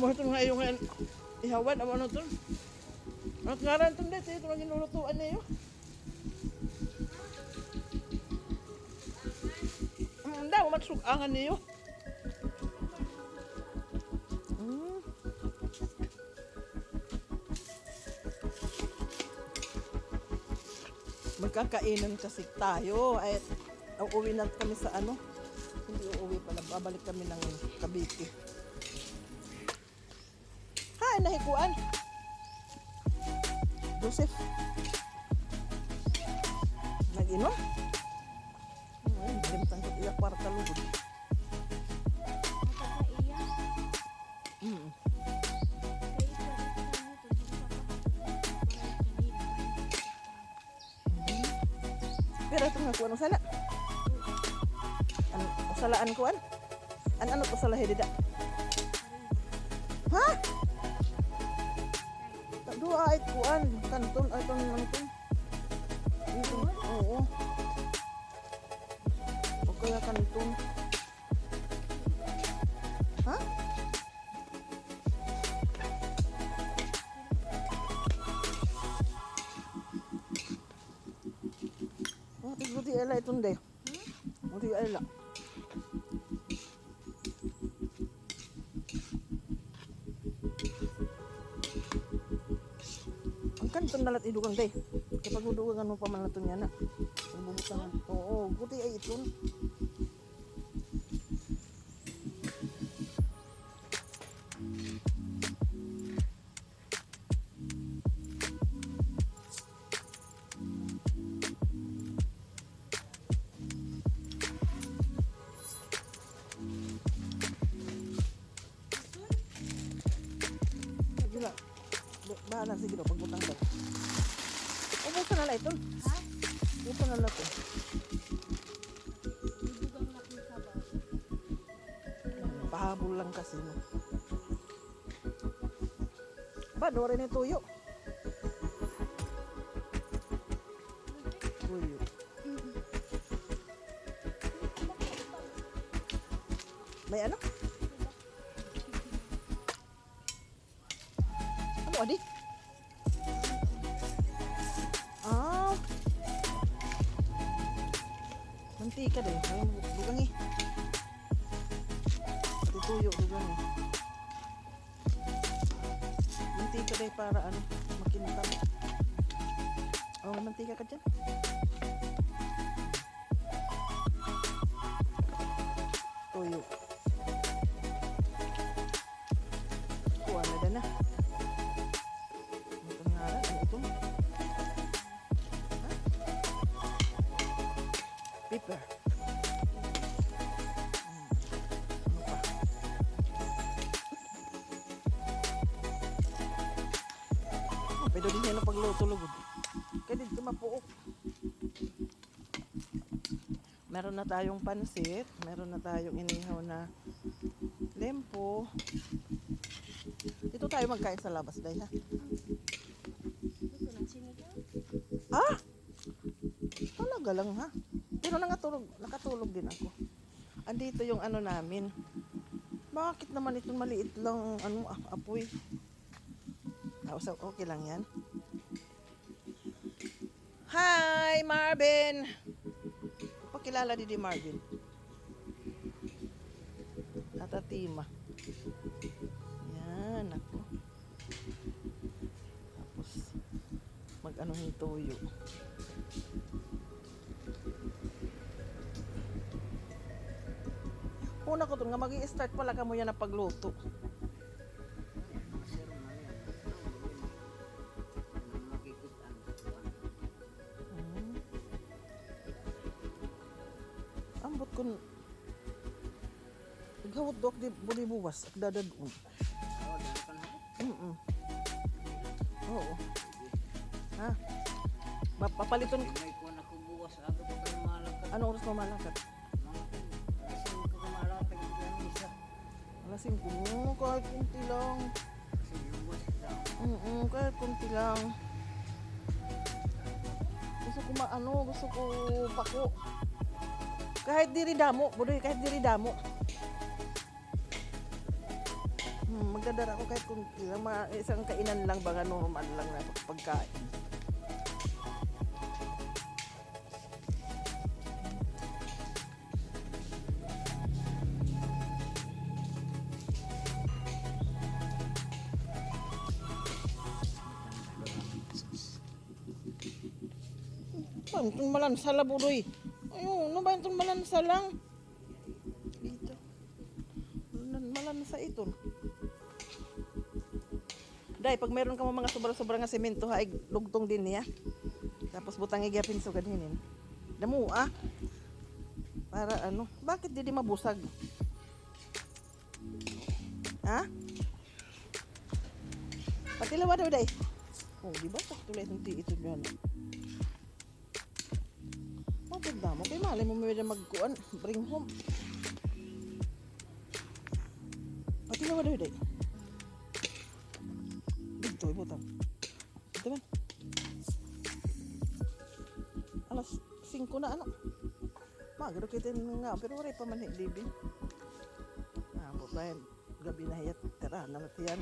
Mo ito nga yung ihawan, amo ano to? Ang ngaran ito dito, ito ang ginulutuan niyo. Mm, daw, matsukangan niyo. Mm. Magkakainan kasi tayo. Ay, uuwi na kami sa ano. Hindi uuwi pala. Babalik kami ng Cavite. Hi, nahikuan. Joseph. Nag-inom? Ay, kalimutan ko iya kwarta lugod. Nakakaiyak. Mm. Pero ito nga kuan usala. Ano usalaan kuan? Ano ano usala hidida? Ha? Tak dua ay kuan kanton ay ton ano ton. Ito, oo. O kaya kanton. Ha? Oh, tis buti ela itong de. Buti ela. Ang kanton nalat idugang de. Kapag udugang ano pa man nato niya na. Bubutan. Oo, buti ay iton. Bahala sige daw pagbutang daw. Ubusan na lang iton. Ha? Ubusan na lang ito. Pahabol lang kasi no. Ba, dore ni tuyo. Tuyo. May ano? Ano adi? Mantika din. Ay, bugang eh. Pati tuyo, bugang eh. Mantika din para ano, makintab. Oh, mantika ka dyan. Pero din yan ang pagluto lugod. Kaya dito mapuok. Meron na tayong pansit. Meron na tayong inihaw na lempo. Dito tayo magkain sa labas, day ha? Ng. Ha? Talaga lang ha? Pero nakatulog, nakatulog din ako. Andito yung ano namin. Bakit naman itong maliit lang ano ah, apoy? So, okay lang yan. Hi, Marvin! Pakilala di Marvin. At Atima. Yan, ako. Tapos, mag-ano yung tuyo. Una ko to nga mag start pala ka mo yan na pagluto. Ambot kun Gawat dok di buli buwas ak dadadun. Mm. Oo. Ha? Papaliton May kuha na kong buwas. Ako pa kayo malagkat. ano oras mo malangkat? Kasi ko kumalatag ang ganyan isa. Alas 5 mo, kahit kunti lang. Daw. Mm kahit kunti lang. Gusto ko maano, gusto ko pako. Kahit diri damo, budoy, kahit diri damo. Hmm, mag magdadala ako kahit kunti lang, mga isang kainan lang ba normal lang na pagkain. Pan, itong malansa la itong malansa lang? Ito. Malan- Malansa ito. Day, pag meron ka mo mga sobra-sobra nga semento ha, lugtong din niya. Tapos butang igyapin so ganhinin. Damo ah. Para ano, bakit di di mabusag? Ha? Pati lawa daw day. Oh, di ba? Sakto lang itong ti ito yan. Maganda mo. Kay malay mo may magkuan. Bring home. Pati lawa daw day. Dito, ibutang. Dito man. Alas 5 na ano. Magro kita nga, pero wala pa man libin. Ah, tayo. Gabi na hiyat. Tara, namat yan.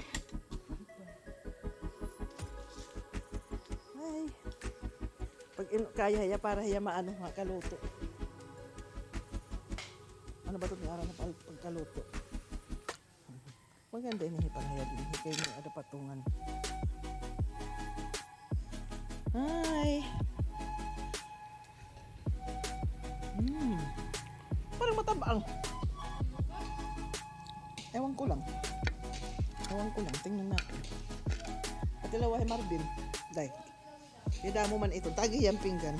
Ay. Pag kaya hiya para hiya maano nga kaluto. Ano ba ito ng araw na pag- pagkaluto? Maganda yun yung hiya din. Hikay mo ada patungan. Hi! Hmm. Parang matabang. Ewan ko lang. Ewan ko lang. Tingnan natin. Pati lawahe Marvin. Day. Hindi mo man ito. Tagi yung pinggan.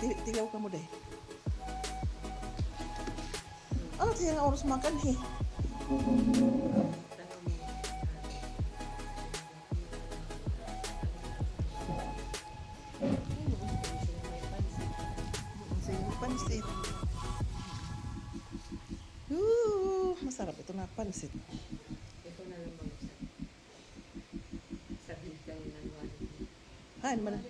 Ti- tilaw ka mo, day. Ano tiyan nga oras makan, he? Pansit. Ito na lang mga sa bigay ng one. Ha, ano ba na?